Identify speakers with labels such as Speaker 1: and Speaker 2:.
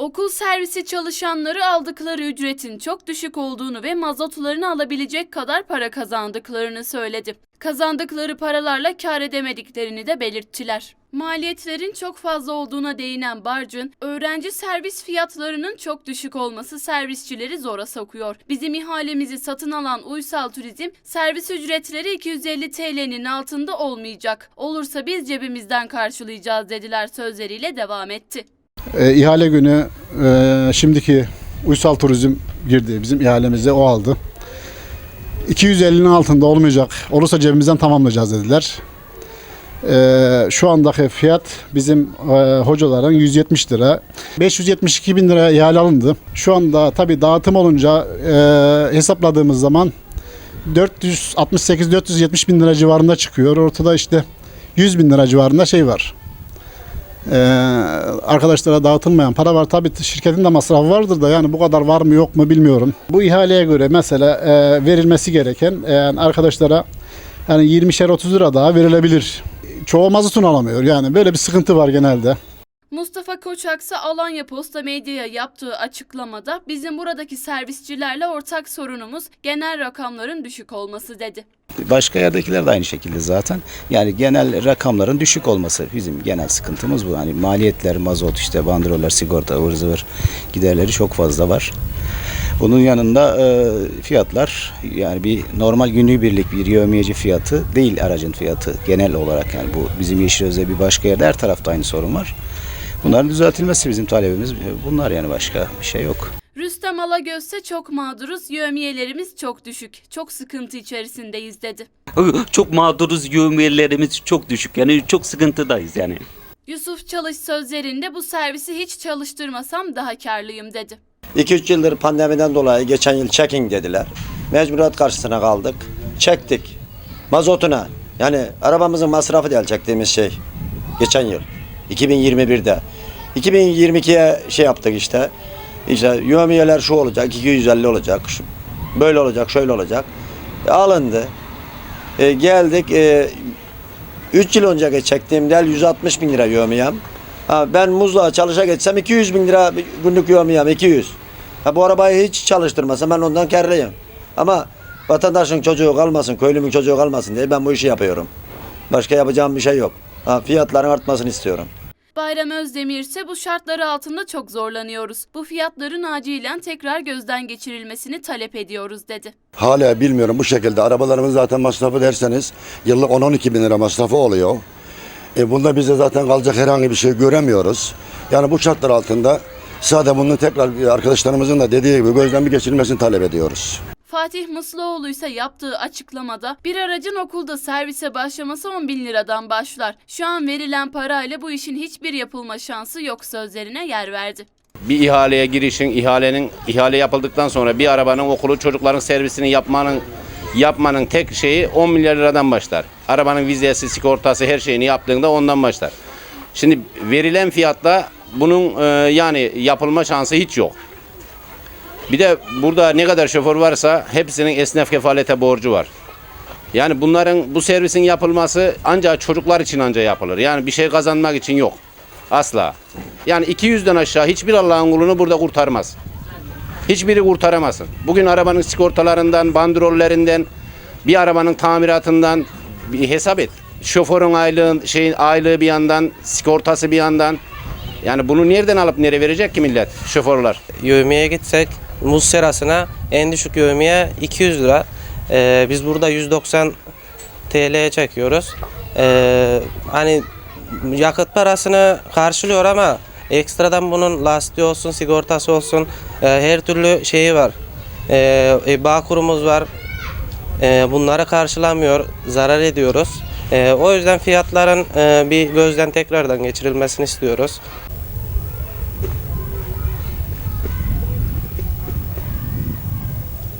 Speaker 1: Okul servisi çalışanları aldıkları ücretin çok düşük olduğunu ve mazotlarını alabilecek kadar para kazandıklarını söyledi. Kazandıkları paralarla kar edemediklerini de belirttiler. Maliyetlerin çok fazla olduğuna değinen Barcın, öğrenci servis fiyatlarının çok düşük olması servisçileri zora sokuyor. Bizim ihalemizi satın alan Uysal Turizm, servis ücretleri 250 TL'nin altında olmayacak. Olursa biz cebimizden karşılayacağız dediler sözleriyle devam etti.
Speaker 2: E, ihale günü e, şimdiki Uysal Turizm girdi. Bizim ihalemize o aldı. 250'nin altında olmayacak. Olursa cebimizden tamamlayacağız dediler. E, şu andaki fiyat bizim e, hocaların 170 lira. 572 bin lira ihale alındı. Şu anda tabii dağıtım olunca e, hesapladığımız zaman 468-470 bin lira civarında çıkıyor. Ortada işte 100 bin lira civarında şey var. Ee, arkadaşlara dağıtılmayan para var. Tabii şirketin de masrafı vardır da yani bu kadar var mı yok mu bilmiyorum. Bu ihaleye göre mesela e, verilmesi gereken e, yani arkadaşlara yani 20'şer 30 lira daha verilebilir. Çoğu mazotunu alamıyor yani böyle bir sıkıntı var genelde.
Speaker 1: Mustafa Koçaksa Alanya Posta Medya'ya yaptığı açıklamada bizim buradaki servisçilerle ortak sorunumuz genel rakamların düşük olması dedi.
Speaker 3: Başka yerdekiler de aynı şekilde zaten. Yani genel rakamların düşük olması bizim genel sıkıntımız bu. Hani maliyetler, mazot, işte bandroller, sigorta, ıvır zıvır giderleri çok fazla var. Bunun yanında e, fiyatlar yani bir normal günübirlik bir yevmiyeci fiyatı değil aracın fiyatı genel olarak yani bu bizim Yeşilöz'de bir başka yerde her tarafta aynı sorun var. Bunların düzeltilmesi bizim talebimiz. Bunlar yani başka bir şey yok.
Speaker 1: Rüstem Alagöz'se çok mağduruz, yövmiyelerimiz çok düşük, çok sıkıntı içerisindeyiz dedi.
Speaker 4: çok mağduruz, yövmiyelerimiz çok düşük. Yani çok sıkıntıdayız yani.
Speaker 1: Yusuf Çalış sözlerinde bu servisi hiç çalıştırmasam daha karlıyım dedi.
Speaker 5: 2-3 yıldır pandemiden dolayı geçen yıl çekin dediler. Mecburiyet karşısına kaldık. Çektik. Mazotuna. Yani arabamızın masrafı değil çektiğimiz şey. Geçen yıl. 2021'de. 2022'ye şey yaptık işte. İşte yövmiyeler şu olacak, 250 olacak. Şu, böyle olacak, şöyle olacak. E, alındı. E, geldik. E, 3 yıl önce çektiğimde 160 bin lira yövmiyem. Ha, ben muzla çalışa geçsem 200 bin lira günlük yövmiyem 200. Ha, bu arabayı hiç çalıştırmasam ben ondan karlıyım. Ama vatandaşın çocuğu kalmasın, köylümün çocuğu kalmasın diye ben bu işi yapıyorum. Başka yapacağım bir şey yok. Ha, fiyatların artmasını istiyorum.
Speaker 1: Bayram Özdemir ise bu şartları altında çok zorlanıyoruz. Bu fiyatların acilen tekrar gözden geçirilmesini talep ediyoruz dedi.
Speaker 6: Hala bilmiyorum bu şekilde. Arabalarımız zaten masrafı derseniz yıllık 10-12 bin lira masrafı oluyor. E bunda bize zaten kalacak herhangi bir şey göremiyoruz. Yani bu şartlar altında sadece bunun tekrar arkadaşlarımızın da dediği gibi gözden bir geçirilmesini talep ediyoruz.
Speaker 1: Fatih Mıslıoğlu ise yaptığı açıklamada bir aracın okulda servise başlaması 10 bin liradan başlar. Şu an verilen parayla bu işin hiçbir yapılma şansı yok sözlerine yer verdi.
Speaker 7: bir ihaleye girişin, ihalenin ihale yapıldıktan sonra bir arabanın okulu çocukların servisini yapmanın yapmanın tek şeyi 10 milyar liradan başlar. Arabanın vizesi, sigortası her şeyini yaptığında ondan başlar. Şimdi verilen fiyatla bunun e, yani yapılma şansı hiç yok. Bir de burada ne kadar şoför varsa hepsinin esnaf kefalete borcu var. Yani bunların bu servisin yapılması ancak çocuklar için ancak yapılır. Yani bir şey kazanmak için yok. Asla. Yani 200'den aşağı hiçbir Allah'ın kulunu burada kurtarmaz. Hiçbiri kurtaramazsın. Bugün arabanın sigortalarından, bandrollerinden, bir arabanın tamiratından bir hesap et. Şoförün aylığı, şeyin aylığı bir yandan, sigortası bir yandan. Yani bunu nereden alıp nereye verecek ki millet, şoförler?
Speaker 8: Yövmeye gitsek muz serasına en düşük yövmeye 200 lira. Ee, biz burada 190 TL'ye çekiyoruz. Ee, hani yakıt parasını karşılıyor ama ekstradan bunun lastiği olsun, sigortası olsun e, her türlü şeyi var. Ee, e, bağ kurumuz var. Ee, bunları karşılamıyor, zarar ediyoruz. Ee, o yüzden fiyatların e, bir gözden tekrardan geçirilmesini istiyoruz.